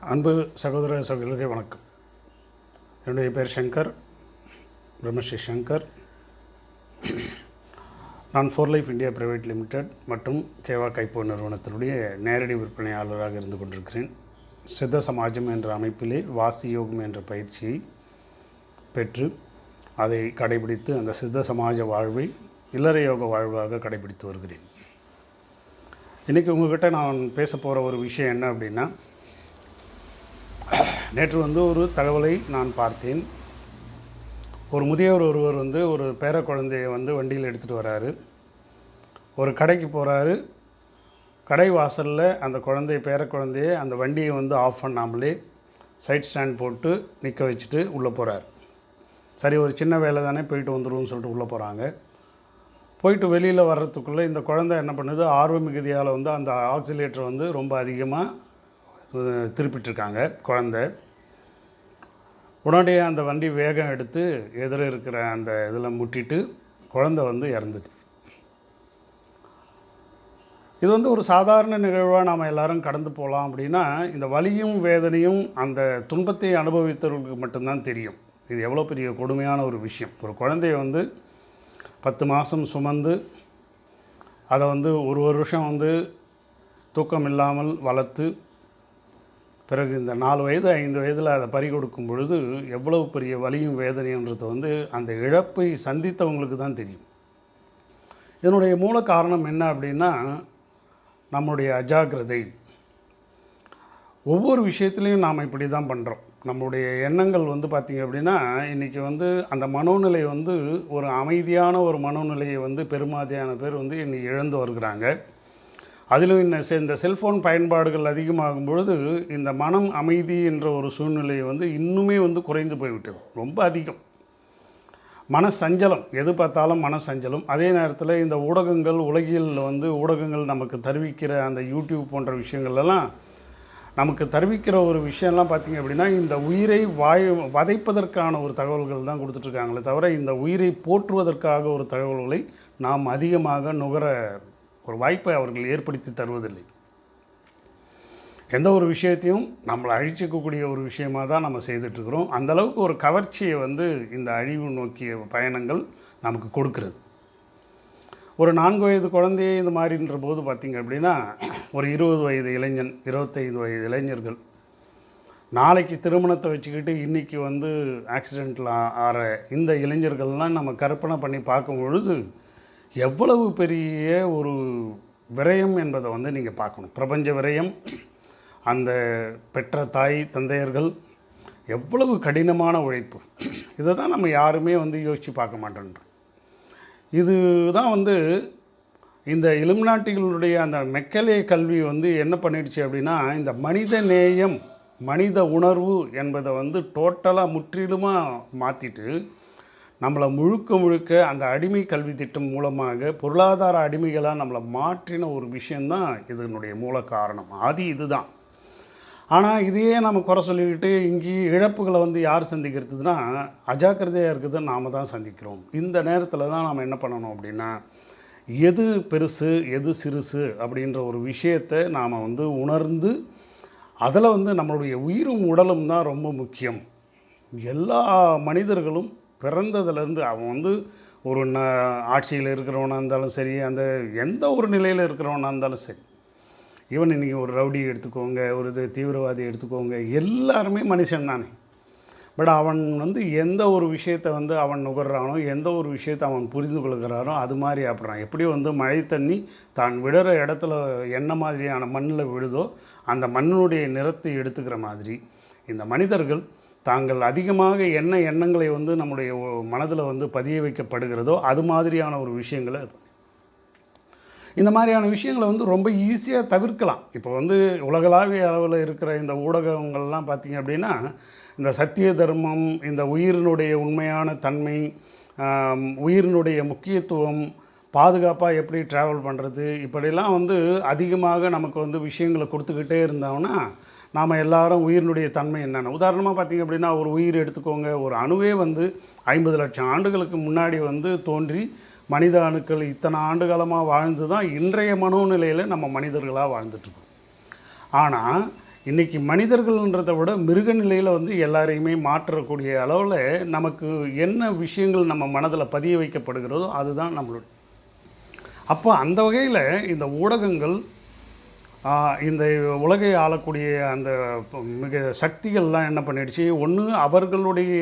அன்பு சகோதர சகோதரர்களே வணக்கம். என்னுடைய பேர் சங்கர் பிரம்மஸ்ரீ சங்கர். நான் for life India private limited மற்றும் கேவா கைப்போ நிறுவனத்தினுடைய நேரடி விற்பனையாளராக இருந்து கொண்டிருக்கிறேன். சித்த சமாஜம் என்ற அமைப்பிலே வாசி யோகம் என்ற பயிற்சியை பெற்று அதை கடைபிடித்து அந்த சித்த சமாஜ வாழ்வை இல்லற யோக வாழ்வாக கடைபிடித்து வருகிறேன். இன்றைக்கி உங்கள்கிட்ட நான் பேச போகிற ஒரு விஷயம் என்ன அப்படின்னா நேற்று வந்து ஒரு தகவலை நான் பார்த்தேன். ஒரு முதியவர் ஒருவர் வந்து ஒரு பேர குழந்தையை வந்து வண்டியில் எடுத்துகிட்டு வராரு. ஒரு கடைக்கு போகிறாரு கடை வாசலில் அந்த குழந்தைய பேர குழந்தைய அந்த வண்டியை வந்து ஆஃப் பண்ணாமலே சைட் ஸ்டாண்ட் போட்டு நிற்க வச்சுட்டு உள்ளே போகிறார் சரி ஒரு சின்ன வேலை தானே போயிட்டு வந்துடுவோம்னு சொல்லிட்டு உள்ளே போகிறாங்க போயிட்டு வெளியில் வர்றதுக்குள்ளே இந்த குழந்தை என்ன பண்ணுது? ஆர்வ மிகுதியால் வந்து அந்த ஆக்சிலேட்டர் வந்து ரொம்ப அதிகமாக திருப்பிட்டுருக்காங்க குழந்த. உடனடியே அந்த வண்டி வேகம் எடுத்து எதிர இருக்கிற அந்த இதில் முட்டிட்டு குழந்த வந்து இறந்துட்டு இது வந்து ஒரு சாதாரண நிகழ்வாக நாம் எல்லாரும் கடந்து போகலாம் அப்படின்னா இந்த வலியும் வேதனையும் அந்த துன்பத்தை அனுபவித்தவர்களுக்கு மட்டும்தான் தெரியும். இது எவ்வளோ பெரிய கொடுமையான ஒரு விஷயம். ஒரு குழந்தைய வந்து பத்து மாதம் சுமந்து அதை வந்து ஒரு வருஷம் வந்து தூக்கம் இல்லாமல் வளர்த்து பிறகு இந்த நாலு வயது ஐந்து வயதில் அதை பறி கொடுக்கும் பொழுது எவ்வளவு பெரிய வலியும் வேதனைன்றது வந்து அந்த இழப்பை சந்தித்தவங்களுக்கு தான் தெரியும். இதனுடைய மூல காரணம் என்ன அப்படின்னா நம்முடைய அஜாக்கிரதை. ஒவ்வொரு விஷயத்துலையும் நாம் இப்படி தான் பண்ணுறோம் நம்முடைய எண்ணங்கள் வந்து பார்த்திங்க அப்படின்னா இன்றைக்கி வந்து அந்த மனோநிலை வந்து ஒரு அமைதியான ஒரு மனோநிலையை வந்து பெருமாதியான பேர் வந்து இன்றைக்கி இழந்து வருகிறாங்க. அதிலும் இந்த செ- இந்த செல்ஃபோன் பயன்பாடுகள் அதிகமாகும் பொழுது இந்த மனம் அமைதி என்ற ஒரு சூழ்நிலை வந்து இன்னுமே வந்து குறைந்து போய்விட்டது. ரொம்ப அதிகம். மனசஞ்சலம் எது பார்த்தாலும் மனசஞ்சலம். அதே நேரத்தில் இந்த ஊடகங்கள் உலகியலில் வந்து ஊடகங்கள் நமக்கு தருவிக்கிற அந்த யூடியூப் போன்ற விஷயங்கள்லாம் நமக்கு தருவிக்கிற ஒரு விஷயம்லாம் பார்த்திங்க அப்படின்னா இந்த உயிரை வாய் வதைப்பதற்கான ஒரு தகவல்கள் தான் கொடுத்துட்ருக்காங்களே தவிர இந்த உயிரை போற்றுவதற்காக ஒரு தகவல்களை நாம் அதிகமாக நுகர ஒரு வாய்ப்பை அவர்கள் ஏற்படுத்தி தருவதில்லை. எந்த ஒரு விஷயத்தையும் நம்மளை அழிச்சிக்கக்கூடிய ஒரு விஷயமாக தான் நம்ம செய்துட்ருக்குறோம். அந்தளவுக்கு ஒரு கவர்ச்சியை வந்து இந்த அழிவு நோக்கிய பயணங்கள் நமக்கு கொடுக்கிறது. ஒரு நான்கு வயது குழந்தையே இந்த மாதிரின்ற போது பார்த்திங்க அப்படின்னா ஒரு இருபது வயது இளைஞன் இருபத்தைந்து வயது இளைஞர்கள் நாளைக்கு திருமணத்தை வச்சுக்கிட்டு இன்றைக்கி வந்து ஆக்சிடெண்ட்டில் ஆற இந்த இளைஞர்கள்லாம் நம்ம கற்பனை பண்ணி பார்க்கும் பொழுது எவ்வளவு பெரிய ஒரு விரயம் என்பதை வந்து நீங்கள் பார்க்கணும். பிரபஞ்ச விரயம் அந்த பெற்ற தாய் தந்தையர்கள் எவ்வளவு கடினமான உழைப்பு. இதை தான் நம்ம யாருமே வந்து யோசித்து பார்க்க மாட்டோன்றோம் இது தான் வந்து இந்த இலுமினாட்டிகளுடைய அந்த மெக்கலே கல்வி வந்து என்ன பண்ணிடுச்சு அப்படின்னா இந்த மனித நேயம் மனித உணர்வு என்பதை வந்து டோட்டலாக முற்றிலுமாக மாற்றிட்டு நம்மளை முழுக்க முழுக்க அந்த அடிமை கல்வி திட்டம் மூலமாக பொருளாதார அடிமைகளாக நம்மளை மாற்றின ஒரு விஷயந்தான் இதனுடைய மூல காரணம். ஆதி இதுதான். ஆனால் இதையே நம்ம குறை சொல்லிக்கிட்டு இங்கே இழப்புகளை வந்து யார் சந்திக்கிறதுனா அஜாக்கிரதையாக இருக்கிறத நாம் தான் சந்திக்கிறோம். இந்த நேரத்தில் தான் நாம் என்ன பண்ணணும் அப்படின்னா எது பெருசு எது சிறுசு அப்படின்ற ஒரு விஷயத்தை நாம் வந்து உணர்ந்து அதில் வந்து நம்மளுடைய உயிரும் உடலும் தான் ரொம்ப முக்கியம். எல்லா மனிதர்களும் பிறந்ததுலேருந்து அவன் வந்து ஒரு ந ஆட்சியில் இருக்கிறவனாக இருந்தாலும் சரி அந்த எந்த ஒரு நிலையில் இருக்கிறவனாக இருந்தாலும் சரி ஈவன் இன்றைக்கி ஒரு ரவுடி எடுத்துக்கோங்க ஒரு இது தீவிரவாதி எடுத்துக்கோங்க எல்லாருமே மனுஷன் தானே. பட் அவன் வந்து எந்த ஒரு விஷயத்தை வந்து அவன் நுகர்றானோ எந்த ஒரு விஷயத்தை அவன் புரிந்து கொள்கிறானோ அது மாதிரி அப்புறம் எப்படி வந்து மழை தண்ணி தான் விடுற இடத்துல என்ன மாதிரியான மண்ணில் விழுதோ அந்த மண்ணினுடைய நிறத்தை எடுத்துக்கிற மாதிரி இந்த மனிதர்கள் தாங்கள் அதிகமாக என்ன எண்ணங்களை வந்து நம்முடைய மனதில் வந்து பதிய வைக்கப்படுகிறதோ அது மாதிரியான ஒரு விஷயங்களை இந்த மாதிரியான விஷயங்களை வந்து ரொம்ப ஈஸியாக தவிர்க்கலாம். இப்போ வந்து உலகளாவிய அளவில் இருக்கிற இந்த ஊடகங்கள்லாம் பார்த்திங்க அப்படின்னா இந்த சத்திய தர்மம் இந்த உயிரினுடைய உண்மையான தன்மை உயிரினுடைய முக்கியத்துவம் பாதுகாப்பாக எப்படி ட்ராவல் பண்ணுறது இப்படிலாம் வந்து அதிகமாக நமக்கு வந்து விஷயங்களை கொடுத்துக்கிட்டே இருந்தோம்னா நாம் எல்லாரும் உயிரினுடைய தன்மை என்னென்ன? உதாரணமாக பார்த்திங்க அப்படின்னா ஒரு உயிர் எடுத்துக்கோங்க. ஒரு அணுவே வந்து ஐம்பது லட்சம் ஆண்டுகளுக்கு முன்னாடி வந்து தோன்றி மனித அணுக்கள் இத்தனை ஆண்டு காலமாக வாழ்ந்து தான் இன்றைய மனோநிலையில் நம்ம மனிதர்களாக வாழ்ந்துட்டுருக்கோம். ஆனால் இன்றைக்கி மனிதர்கள்ன்றதை விட மிருக நிலையில் வந்து எல்லாரையுமே மாற்றக்கூடிய அளவில் நமக்கு என்ன விஷயங்கள் நம்ம மனதில் பதிய வைக்கப்படுகிறதோ அதுதான் நம்மளோட. அப்போ அந்த வகையில் இந்த ஊடகங்கள் இந்த உலகை ஆளக்கூடிய அந்த மிக சக்திகள்லாம் என்ன பண்ணிடுச்சு? ஒன்று அவர்களுடைய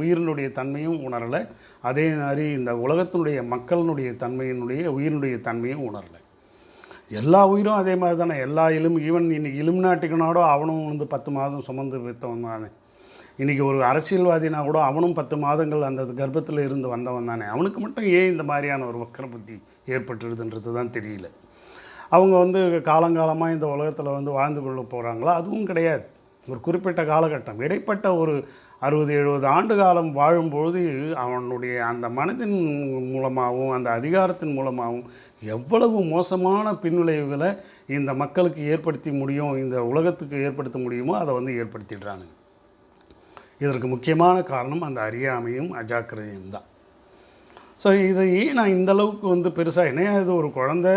உயிரினுடைய தன்மையும் உணரலை. அதே மாதிரி இந்த உலகத்தினுடைய மக்களினுடைய தன்மையினுடைய உயிரினுடைய தன்மையும் உணரலை. எல்லா உயிரும் அதே மாதிரி தானே? எல்லா இலும் ஈவன் இன்னைக்கு இலுமினாட்டிக்கனோட அவனும் வந்து பத்து மாதம் சுமந்து வைத்தவன் தானே. இன்றைக்கி ஒரு அரசியல்வாதினா கூட அவனும் பத்து மாதங்கள் அந்த கர்ப்பத்தில் இருந்து வந்தவன் தானே. அவனுக்கு மட்டும் ஏன் இந்த மாதிரியான ஒரு வக்கர புத்தி ஏற்பட்டுருதுன்றது தான் தெரியல. அவங்க வந்து காலங்காலமாக இந்த உலகத்தில் வந்து வாழ்ந்து கொள்ள போகிறாங்களா அதுவும் கிடையாது. ஒரு குறிப்பிட்ட காலகட்டம். இடைப்பட்ட ஒரு அறுபது எழுபது ஆண்டு காலம் வாழும்பொழுது அவனுடைய அந்த மனதின் மூலமாகவும் அந்த அதிகாரத்தின் மூலமாகவும் எவ்வளவு மோசமான பின்விளைவுகளை இந்த மக்களுக்கு ஏற்படுத்தி முடியும் இந்த உலகத்துக்கு ஏற்படுத்த முடியுமோ அதை வந்து ஏற்படுத்திடுறாங்க இதற்கு முக்கியமான காரணம் அந்த அறியாமையும் அஜாக்கிரதையும் தான். ஸோ இதை ஏன் நான் இந்த அளவுக்கு வந்து பெருசாக என்ன இது ஒரு குழந்தை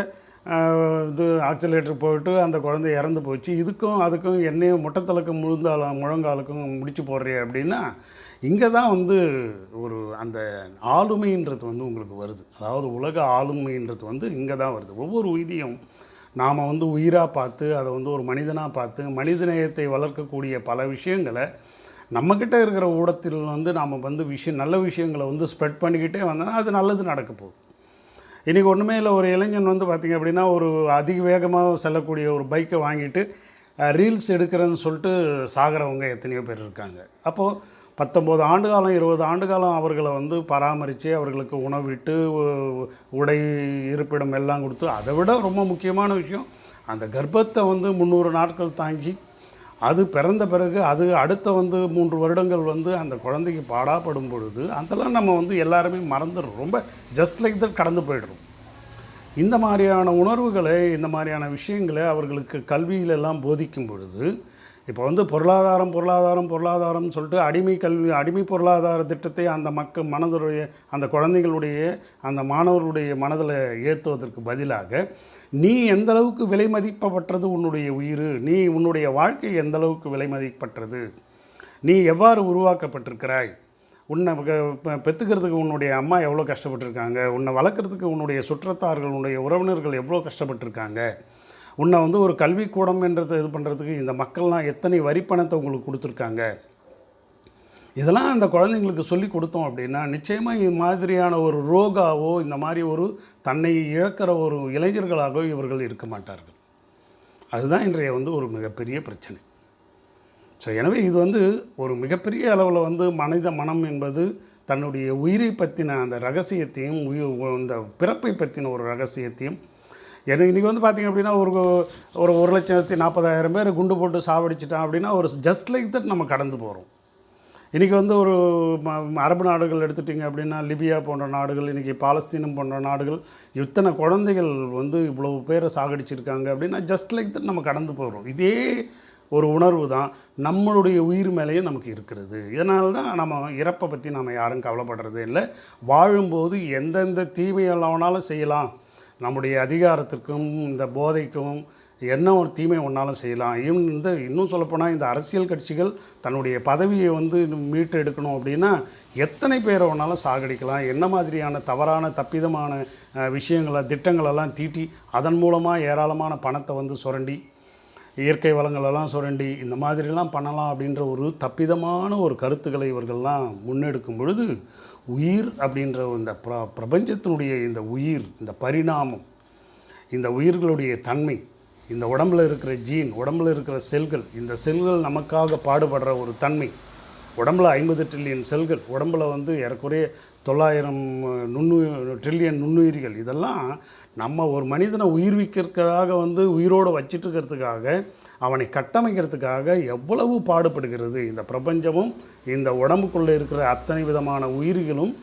இது ஆக்சிலேட்டர் போயிட்டு அந்த குழந்தை இறந்து போச்சு. இதுக்கும் அதுக்கும் என்னையும் முட்டத்தலுக்கும் முழுந்தாலும் முழங்காலுக்கும் முடிச்சு போடுறிய அப்படின்னா இங்கே தான் வந்து ஒரு அந்த ஆளுமைன்றது வந்து உங்களுக்கு வருது. அதாவது உலக ஆளுமைன்றது வந்து இங்கே தான் வருது. ஒவ்வொரு உயிரியும் நாம் வந்து உயிராக பார்த்து அதை வந்து ஒரு மனிதனாக பார்த்து மனிதநேயத்தை வளர்க்கக்கூடிய பல விஷயங்களை நம்மக்கிட்ட இருக்கிற ஊடத்தில் வந்து நாம் வந்து விஷயம் நல்ல விஷயங்களை வந்து ஸ்ப்ரெட் பண்ணிக்கிட்டே வந்தோன்னா அது நல்லது நடக்க போகுது. இன்றைக்கி ஒன்றுமே இல்லை ஒரு இளைஞன் வந்து பார்த்திங்க அப்படின்னா ஒரு அதிக வேகமாக செல்லக்கூடிய ஒரு பைக்கை வாங்கிட்டு ரீல்ஸ் எடுக்கிறேன்னு சொல்லிட்டு சாகிறவங்க எத்தனையோ பேர் இருக்காங்க. அப்போது பத்தொம்போது ஆண்டு காலம் இருபது ஆண்டு காலம் அவர்களை வந்து பராமரித்து அவர்களுக்கு உணவிட்டு உடை இருப்பிடம் எல்லாம் கொடுத்து அதை விட ரொம்ப முக்கியமான விஷயம் அந்த கர்ப்பத்தை வந்து முந்நூறு நாட்கள் தாங்கி அது பிறந்த பிறகு அது அடுத்த வந்து மூன்று வருடங்கள் வந்து அந்த குழந்தைக்கு பாடாப்படும் பொழுது அதெல்லாம் நம்ம வந்து எல்லாருமே மறந்துடுறோம். ரொம்ப ஜஸ்ட் லைக் தட் கடந்து போயிடுறோம். இந்த மாதிரியான உணர்வுகளை இந்த மாதிரியான விஷயங்களை அவர்களுக்கு கல்வியிலெல்லாம் போதிக்கும் பொழுது இப்போ வந்து பொருளாதாரம் பொருளாதாரம் பொருளாதாரம்னு சொல்லிட்டு அடிமை கல்வி அடிமை பொருளாதார திட்டத்தை அந்த மக்கள் மனதுடைய அந்த குழந்தைகளுடைய அந்த மாணவர்களுடைய மனதில் ஏற்றுவதற்கு பதிலாக நீ எந்த அளவுக்கு விலை மதிப்பப்பட்டது உன்னுடைய உயிர்? நீ உன்னுடைய வாழ்க்கை எந்த அளவுக்கு விலை மதிப்பற்றது நீ எவ்வாறு உருவாக்கப்பட்டிருக்கிறாய்? உன்னை பெற்றுக்கிறதுக்கு உன்னுடைய அம்மா எவ்வளோ கஷ்டப்பட்டிருக்காங்க? உன்னை வளர்க்குறதுக்கு உன்னுடைய சுற்றத்தார்கள் உன்னுடைய உறவினர்கள் எவ்வளோ கஷ்டப்பட்டிருக்காங்க? உன்னை வந்து ஒரு கல்விக்கூடம் என்றதை இது பண்ணுறதுக்கு இந்த மக்கள்லாம் எத்தனை வரி பணத்தை உங்களுக்கு கொடுத்துருக்காங்க? இதெல்லாம் அந்த குழந்தைங்களுக்கு சொல்லி கொடுத்தோம் அப்படின்னா நிச்சயமாக இது மாதிரியான ஒரு ரோகாவோ இந்த மாதிரி ஒரு தன்னை இழக்கிற ஒரு இளைஞர்களாகவோ இவர்கள் இருக்க மாட்டார்கள். அதுதான் இன்றைய வந்து ஒரு மிகப்பெரிய பிரச்சனை. ஸோ எனவே இது வந்து ஒரு மிகப்பெரிய அளவில் வந்து மனித மனம் என்பது தன்னுடைய உயிரை பற்றின அந்த ரகசியத்தையும் உயிர் இந்த பிறப்பை பற்றின ஒரு ரகசியத்தையும் எனக்கு இன்றைக்கி வந்து பார்த்திங்க அப்படின்னா ஒரு ஒரு ஒரு லட்சத்தி நாற்பதாயிரம் பேர் குண்டு போட்டு சாவடிச்சிட்டான் அப்படின்னா ஒரு ஜஸ்ட் லைக் தட் நம்ம கடந்து போகிறோம் இன்றைக்கி வந்து ஒரு ம- அரபு நாடுகள் எடுத்துட்டிங்க அப்படின்னா லிபியா போன்ற நாடுகள் இன்றைக்கி பாலஸ்தீனம் போன்ற நாடுகள் இத்தனை குழந்தைகள் வந்து இவ்வளவு பேரை சாகடிச்சிருக்காங்க அப்படின்னா ஜஸ்ட் லைக் தட் நம்ம கடந்து போகிறோம் இதே ஒரு உணர்வு தான் நம்மளுடைய உயிர் மேலேயும் நமக்கு இருக்கிறது. இதனால தான் நம்ம இறப்பை பற்றி நம்ம யாரும் கவலைப்படுறதே இல்லை. வாழும்போது எந்தெந்த தீமையெல்லாம் செய்யலாம். நம்முடைய அதிகாரத்திற்கும் இந்த போதைக்கும் என்ன ஒரு தீமை ஒன்றாலும் செய்யலாம். இவன் இந்த இன்னும் சொல்லப்போனால் இந்த அரசியல் கட்சிகள் தன்னுடைய பதவியை வந்து மீட்டு எடுக்கணும் அப்படின்னா எத்தனை பேரை ஒன்றாலும் சாகடிக்கலாம். என்ன மாதிரியான தவறான தப்பிதமான விஷயங்களை திட்டங்களெல்லாம் தீட்டி அதன் மூலமாக ஏராளமான பணத்தை வந்து சுரண்டி இயற்கை வளங்களெல்லாம் சுரண்டி இந்த மாதிரிலாம் பண்ணலாம் அப்படின்ற ஒரு தப்பிதமான ஒரு கருத்துக்களை இவர்கள்லாம் முன்னெடுக்கும் பொழுது உயிர் அப்படின்ற இந்த பிர பிரபஞ்சத்தினுடைய இந்த உயிர் இந்த பரிணாமம் இந்த உயிர்களுடைய தன்மை இந்த உடம்புல இருக்கிற ஜீன் உடம்புல இருக்கிற செல்கள் இந்த செல்கள் நமக்காக பாடுபடுற ஒரு தன்மை. உடம்புல ஐம்பது ட்ரில்லியன் செல்கள் உடம்புல வந்து ஏறக்குறைய தொள்ளாயிரம் நுண்ணு ட்ரில்லியன் நுண்ணுயிரிகள். இதெல்லாம் நம்ம ஒரு மனிதனை உயிர்விக்கிறதுக்காக வந்து உயிரோடு வச்சிட்ருக்கிறதுக்காக அவனை கட்டமைக்கிறதுக்காக எவ்வளவு பாடுபடுகிறது. இந்த பிரபஞ்சமும் இந்த உடம்புக்குள்ளே இருக்கிற அத்தனை விதமான உயிர்களும்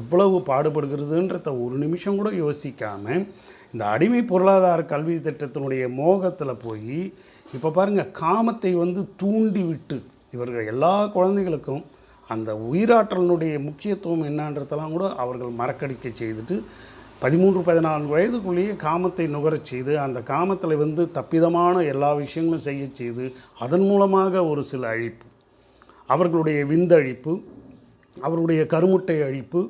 எவ்வளவு பாடுபடுகிறதுன்றத ஒரு நிமிஷம் கூட யோசிக்காமல் இந்த அடிமை பொருளாதார கல்வி திட்டத்தினுடைய மோகத்தில் போய் இப்போ பாருங்கள் காமத்தை வந்து தூண்டி விட்டு இவர்கள் எல்லா குழந்தைகளுக்கும் அந்த உயிராற்றலினுடைய முக்கியத்துவம் என்னன்றதெல்லாம் கூட அவர்கள் மறக்கடிக்க செய்துட்டு பதிமூன்று பதினான்கு வயதுக்குள்ளேயே காமத்தை நுகரச் செய்து அந்த காமத்தில் வந்து தப்பிதமான எல்லா விஷயங்களும் செய்ய செய்து அதன் மூலமாக ஒரு சில அழிப்பு. அவர்களுடைய விந்தழிப்பு அவருடைய கருமுட்டை அழிப்பு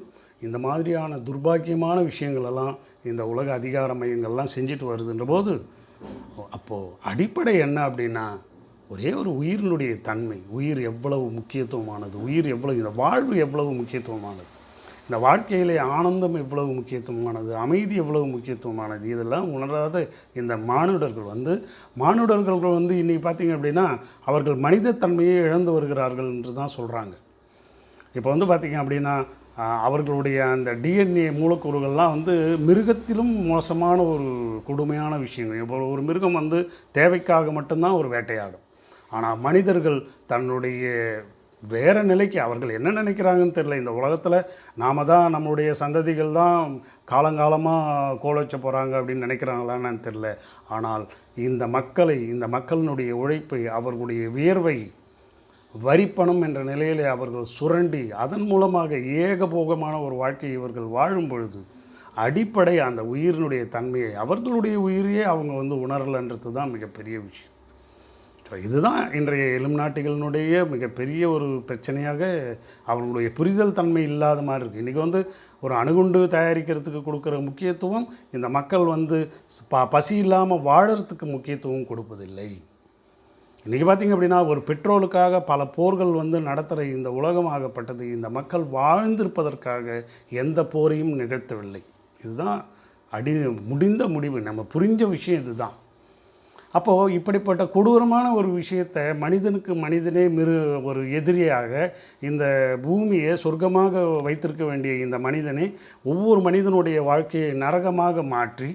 இந்த மாதிரியான துர்பாக்கியமான விஷயங்களெல்லாம் இந்த உலக அதிகார மையங்கள்லாம் செஞ்சுட்டு வருதுன்ற போது அப்போது அடிப்படை என்ன அப்படின்னா ஒரே ஒரு உயிரினுடைய தன்மை உயிர் எவ்வளவு முக்கியத்துவமானது உயிர் எவ்வளவு இந்த வாழ்வு எவ்வளவு முக்கியத்துவமானது இந்த வாழ்க்கையிலே ஆனந்தம் எவ்வளவு முக்கியத்துவமானது அமைதி எவ்வளவு முக்கியத்துவமானது இதெல்லாம் உணராத இந்த மானுடர்கள் வந்து மானுடர்கள் வந்து இன்றைக்கி பார்த்தீங்க அப்படின்னா அவர்கள் மனிதத்தன்மையை இழந்து வருகிறார்கள் என்று தான் சொல்கிறாங்க இப்போ வந்து பார்த்திங்க அப்படின்னா அவர்களுடைய அந்த டிஎன்ஏ மூலக்கூறுகள்லாம் வந்து மிருகத்திலும் மோசமான ஒரு கொடுமையான விஷயங்கள். இப்போ ஒரு மிருகம் வந்து தேவைக்காக மட்டும்தான் ஒரு வேட்டையாடும். ஆனால் மனிதர்கள் தன்னுடைய வேறு நிலைக்கு அவர்கள் என்ன நினைக்கிறாங்கன்னு தெரில இந்த உலகத்தில் நாம தான் நம்மளுடைய சந்ததிகள் தான் காலங்காலமாக கோலச்ச போகிறாங்க அப்படின்னு நினைக்கிறாங்களான்னு தெரில ஆனால் இந்த மக்களை இந்த மக்களினுடைய உழைப்பை அவர்களுடைய வியர்வை வரிப்பணம் என்ற நிலையிலே அவர்கள் சுரண்டி அதன் மூலமாக ஏகபோகமான ஒரு வாழ்க்கையை இவர்கள் வாழும் பொழுது அடிப்படை அந்த உயிரினுடைய தன்மையை அவர்களுடைய உயிரையே அவங்க வந்து உணரலைன்றது தான் மிகப்பெரிய விஷயம். ஸோ இதுதான் இன்றைய எலும்நாட்டிகளினுடைய மிகப்பெரிய ஒரு பிரச்சனையாக அவர்களுடைய புரிதல் தன்மை இல்லாத மாதிரி இருக்குது இன்றைக்கி வந்து ஒரு அணுகுண்டு தயாரிக்கிறதுக்கு கொடுக்குற முக்கியத்துவம் இந்த மக்கள் வந்து ப பசி இல்லாமல் வாழறதுக்கு முக்கியத்துவம் கொடுப்பதில்லை. இன்றைக்கி பார்த்திங்க அப்படின்னா ஒரு பெட்ரோலுக்காக பல போர்கள் வந்து நடத்துகிற இந்த உலகமாகப்பட்டது இந்த மக்கள் வாழ்ந்திருப்பதற்காக எந்த போரையும் நிகழ்த்தவில்லை. இதுதான் அடி முடிந்த முடிவு. நம்ம புரிஞ்ச விஷயம் இதுதான். அப்போது இப்படிப்பட்ட கொடூரமான ஒரு விஷயத்தை மனிதனுக்கு மனிதனே மிரு ஒரு எதிரியாக இந்த பூமியை சொர்க்கமாக வைத்திருக்க வேண்டிய இந்த மனிதனை ஒவ்வொரு மனிதனுடைய வாழ்க்கையை நரகமாக மாற்றி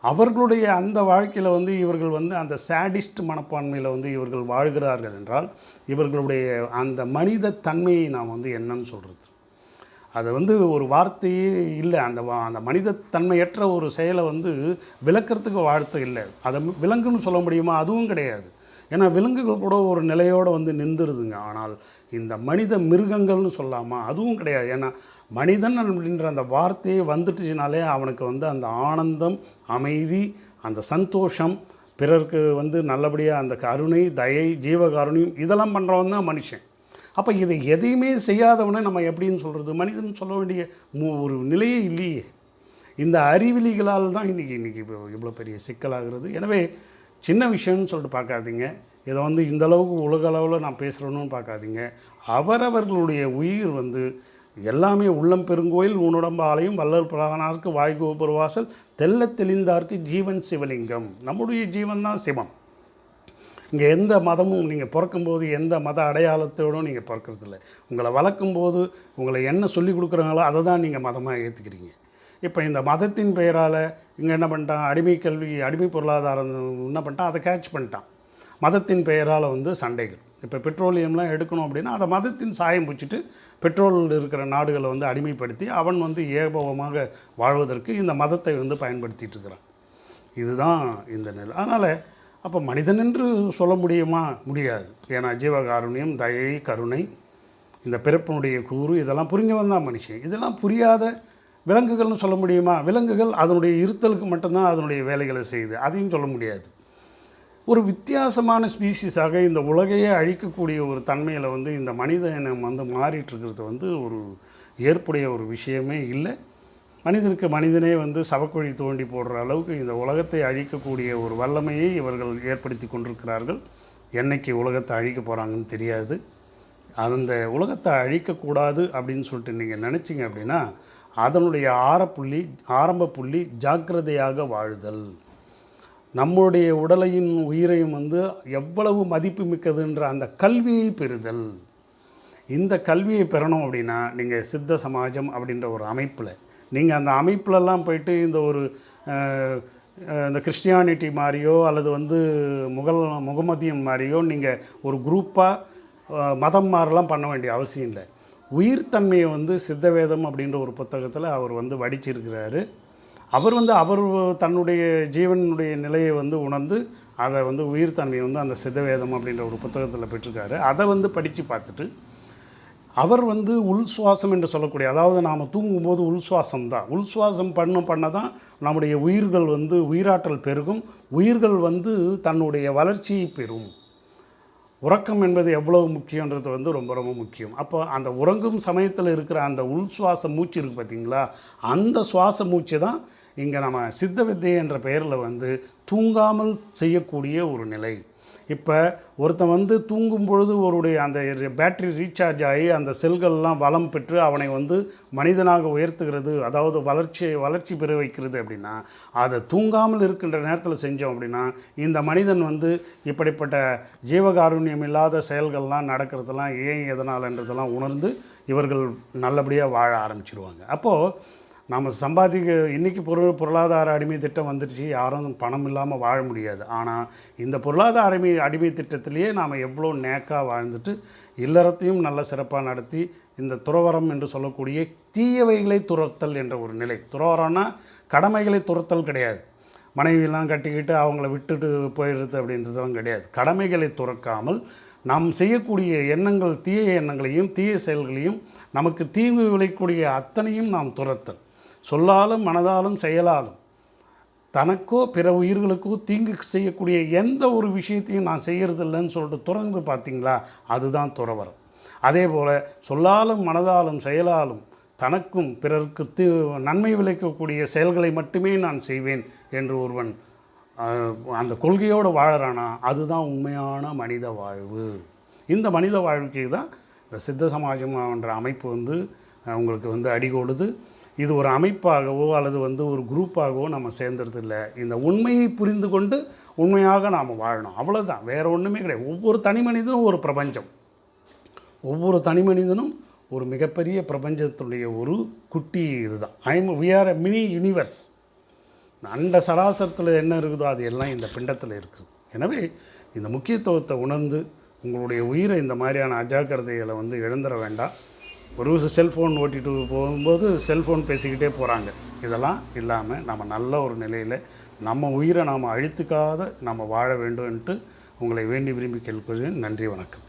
அவர்களுடைய அந்த வாழ்க்கையில் வந்து இவர்கள் வந்து அந்த சேடிஸ்ட் மனப்பான்மையில் வந்து இவர்கள் வாழ்கிறார்கள் என்றால் இவர்களுடைய அந்த மனித தன்மையை நாம் வந்து என்னன்னு சொல்கிறது அது வந்து ஒரு வார்த்தையே இல்லை. அந்த வா- அந்த மனிதத்தன்மையற்ற ஒரு செயலை வந்து விளக்கிறதுக்கு வார்த்தை இல்லை. அதை விலங்குன்னு சொல்ல முடியுமா? அதுவும் கிடையாது. ஏன்னா விலங்குகள் கூட ஒரு நிலையோடு வந்து நின்றுருதுங்க. ஆனால் இந்த மனித மிருகங்கள்னு சொல்லாமா? அதுவும் கிடையாது. ஏன்னா மனிதன் அப்படின்ற அந்த வார்த்தையே வந்துட்டுச்சுனாலே அவனுக்கு வந்து அந்த ஆனந்தம் அமைதி அந்த சந்தோஷம் பிறருக்கு வந்து நல்லபடியாக அந்த கருணை தயை ஜீவகாருணியம் இதெல்லாம் பண்ணுறவன் தான் மனுஷன். அப்போ இதை எதையுமே செய்யாதவனை நம்ம எப்படின்னு சொல்கிறது மனிதன் சொல்ல வேண்டிய மு- ஒரு நிலையே இல்லையே. இந்த அறிவிலிகளால் தான் இன்றைக்கி இன்றைக்கி இப்போ இவ்வளோ பெரிய சிக்கலாகிறது எனவே சின்ன விஷயம்னு சொல்லிட்டு பார்க்காதீங்க. இதை வந்து இந்த அளவுக்கு உலக அளவில் நான் பேசுகிறேன்னு பார்க்காதீங்க. அவரவர்களுடைய உயிர் வந்து எல்லாமே உள்ளம் பெருங்கோயில் உன்னுடம்பு ஆலயம் வல்லல் பிராகனாருக்கு வாய்கோபுர வாசல் தெல்ல தெளிந்தார்க்கு ஜீவன் சிவலிங்கம். நம்முடைய ஜீவன் தான் சிவம். இங்கே எந்த மதமும் நீங்கள் பிறக்கும்போது எந்த மத அடையாளத்தோடும் நீங்கள் பிறக்கறதில்ல. உங்களை வளர்க்கும்போது உங்களை என்ன சொல்லி கொடுக்குறாங்களோ அதை தான் நீங்கள் மதமாக ஏற்றுக்கிறீங்க இப்போ இந்த மதத்தின் பெயரால் இங்கே என்ன பண்ணிட்டான்? அடிமை கல்வி அடிமை பொருளாதாரம் என்ன பண்ணிட்டான்? அதை கேட்ச் பண்ணிட்டான். மதத்தின் பெயரால் வந்து சண்டைகள். இப்போ பெட்ரோலியம்லாம் எடுக்கணும் அப்படின்னா அதை மதத்தின் சாயம் பிடிச்சிட்டு பெட்ரோல் இருக்கிற நாடுகளை வந்து அடிமைப்படுத்தி அவன் வந்து ஏகபோகமாக வாழ்வதற்கு இந்த மதத்தை வந்து பயன்படுத்திகிட்டு இருக்கிறான் இதுதான் இந்த நிலை. அதனால் அப்போ மனிதன் என்று சொல்ல முடியுமா? முடியாது. ஏன்னா ஜீவகாருண்யம் தயை கருணை இந்த பிறப்பினுடைய கூறு இதெல்லாம் புரிஞ்சவன் தான் மனுஷன். இதெல்லாம் புரியாத விலங்குகள்னு சொல்ல முடியுமா? விலங்குகள் அதனுடைய இருத்தலுக்கு மட்டும்தான் அதனுடைய வேலைகளை செய்யுது. அதையும் சொல்ல முடியாது. ஒரு வித்தியாசமான ஸ்பீசிஸாக இந்த உலகையே அழிக்கக்கூடிய ஒரு தன்மையில் வந்து இந்த மனித இனம் வந்து மாறிட்டு இருக்கிறது வந்து ஒரு ஏற்புடைய ஒரு விஷயமே இல்லை. மனிதனுக்கு மனிதனே வந்து சவக்குழி தோண்டி போடுற அளவுக்கு இந்த உலகத்தை அழிக்கக்கூடிய ஒரு வல்லமையை இவர்கள் ஏற்படுத்தி கொண்டிருக்கிறார்கள். என்னைக்கு உலகத்தை அழிக்க போகிறாங்கன்னு தெரியாது. அந்த உலகத்தை அழிக்கக்கூடாது அப்படின்னு சொல்லிட்டு நீங்கள் நினச்சிங்க அப்படின்னா அதனுடைய ஆரப்புள்ளி ஆரம்ப புள்ளி ஜாக்கிரதையாக வாழுதல். நம்முடைய உடலையும் உயிரையும் வந்து எவ்வளவு மதிப்பு மிக்கதுன்ற அந்த கல்வியை பெறுதல். இந்த கல்வியை பெறணும் அப்படின்னா நீங்கள் சித்த சமாஜம் அப்படின்ற ஒரு அமைப்பில் நீங்கள் அந்த அமைப்புலலாம் போயிட்டு இந்த ஒரு இந்த கிறிஸ்டியானிட்டி மாதிரியோ அல்லது வந்து முகல் முகமதியம் மாதிரியோ நீங்கள் ஒரு குரூப்பாக மதம் மாதிரிலாம் பண்ண வேண்டிய அவசியம் இல்லை. உயிர்த்தன்மையை வந்து சித்தவேதம் அப்படின்ற ஒரு புத்தகத்தில் அவர் வந்து வடிச்சிருக்கிறாரு. அவர் வந்து அவர் தன்னுடைய ஜீவனுடைய நிலையை வந்து உணர்ந்து அதை வந்து உயிர்த்தன்மையை வந்து அந்த சிதவேதம் அப்படின்ற ஒரு புத்தகத்தில் பெற்றிருக்காரு. அதை வந்து படித்து பார்த்துட்டு அவர் வந்து உள் சுவாசம் என்று சொல்லக்கூடிய அதாவது நாம் தூங்கும்போது உள் சுவாசம் தான். உள் சுவாசம் பண்ண பண்ண தான் நம்முடைய உயிர்கள் வந்து உயிராற்றல் பெருகும். உயிர்கள் வந்து தன்னுடைய வளர்ச்சியை பெறும். உறக்கம் என்பது எவ்வளவு முக்கியன்றது வந்து ரொம்ப ரொம்ப முக்கியம். அப்போ அந்த உறங்கும் சமயத்தில் இருக்கிற அந்த உள் சுவாச மூச்சு இருக்குது பார்த்தீங்களா அந்த சுவாச மூச்சு தான் இங்கே நம்ம சித்த வித்தை என்ற பெயரில் வந்து தூங்காமல் செய்யக்கூடிய ஒரு நிலை. இப்போ ஒருத்தன் வந்து தூங்கும் பொழுது ஒருடைய அந்த பேட்டரி ரீசார்ஜ் ஆகி அந்த செல்கள்லாம் வளம் பெற்று அவனை வந்து மனிதனாக உயர்த்துகிறது அதாவது வளர்ச்சி வளர்ச்சி பெற வைக்கிறது அப்படின்னா அதை தூங்காமல் இருக்கின்ற நேரத்தில் செஞ்சோம் அப்படின்னா இந்த மனிதன் வந்து இப்படிப்பட்ட ஜீவகாருண்யம் இல்லாத செயல்கள்லாம் நடக்கிறதெல்லாம் ஏன் எதனாலன்றதெல்லாம் உணர்ந்து இவர்கள் நல்லபடியாக வாழ ஆரம்பிச்சிருவாங்க. அப்போது நம்ம சம்பாதிக்க இன்றைக்கி பொருள் பொருளாதார அடிமை திட்டம் வந்துடுச்சு யாரும் பணம் இல்லாமல் வாழ முடியாது. ஆனால் இந்த பொருளாதார அடிமை அடிமை திட்டத்திலேயே நாம் எவ்வளோ நேக்காக வாழ்ந்துட்டு இல்லறத்தையும் நல்ல சிறப்பாக நடத்தி இந்த துறவரம் என்று சொல்லக்கூடிய தீயவைகளை துரத்தல் என்ற ஒரு நிலை. துறவரம்னா கடமைகளை துரத்தல் கிடையாது. மனைவியெல்லாம் கட்டிக்கிட்டு அவங்கள விட்டுட்டு போயிடுறது அப்படின்றதெல்லாம் கிடையாது. கடமைகளை துறக்காமல் நாம் செய்யக்கூடிய எண்ணங்கள் தீய எண்ணங்களையும் தீய செயல்களையும் நமக்கு தீங்கு விளைக்கூடிய அத்தனையும் நாம் துரத்தல் சொல்லாலும் மனதாலும் செயலாலும் தனக்கோ பிற உயிர்களுக்கோ தீங்கு செய்யக்கூடிய எந்த ஒரு விஷயத்தையும் நான் செய்கிறதில்லைன்னு சொல்லிட்டு துறந்து பார்த்தீங்களா? அதுதான் துறவரம் அதே போல் சொல்லாலும் மனதாலும் செயலாலும் தனக்கும் பிறருக்கு தீ நன்மை விளைக்கக்கூடிய செயல்களை மட்டுமே நான் செய்வேன் என்று ஒருவன் அந்த கொள்கையோடு வாழறானா? அதுதான் உண்மையான மனித வாழ்வு. இந்த மனித வாழ்க்கைக்கு தான் இந்த சித்த சமாஜம் என்ற அமைப்பு வந்து உங்களுக்கு வந்து அடிகோடுது இது ஒரு அமைப்பாகவோ அல்லது வந்து ஒரு குரூப்பாகவோ நம்ம சேர்ந்துறது இல்லை இந்த உண்மையை புரிந்து கொண்டு உண்மையாக நாம் வாழணும். அவ்வளோதான் வேறு ஒன்றுமே கிடையாது. ஒவ்வொரு தனி மனிதனும் ஒரு பிரபஞ்சம். ஒவ்வொரு தனி மனிதனும் ஒரு மிகப்பெரிய பிரபஞ்சத்துடைய ஒரு குட்டி இதுதான். I'm we are a mini universe அண்ட சராசரத்தில் என்ன இருக்குதோ அது எல்லாம் இந்த பிண்டத்தில் இருக்குது. எனவே இந்த முக்கியத்துவத்தை உணர்ந்து உங்களுடைய உயிரை இந்த மாதிரியான அஜாக்கிரதைகளை வந்து இழந்துட வேண்டாம். ஒரு செல்ஃபோன் ஓட்டிட்டு போகும்போது செல்ஃபோன் பேசிக்கிட்டே போகிறாங்க இதெல்லாம் இல்லாமல் நம்ம நல்ல ஒரு நிலையில் நம்ம உயிரை நாம் அழித்துக்காத நம்ம வாழ வேண்டும்ன்ட்டு உங்களை வேண்டி விரும்பி கேட்கிறேன் நன்றி வணக்கம்.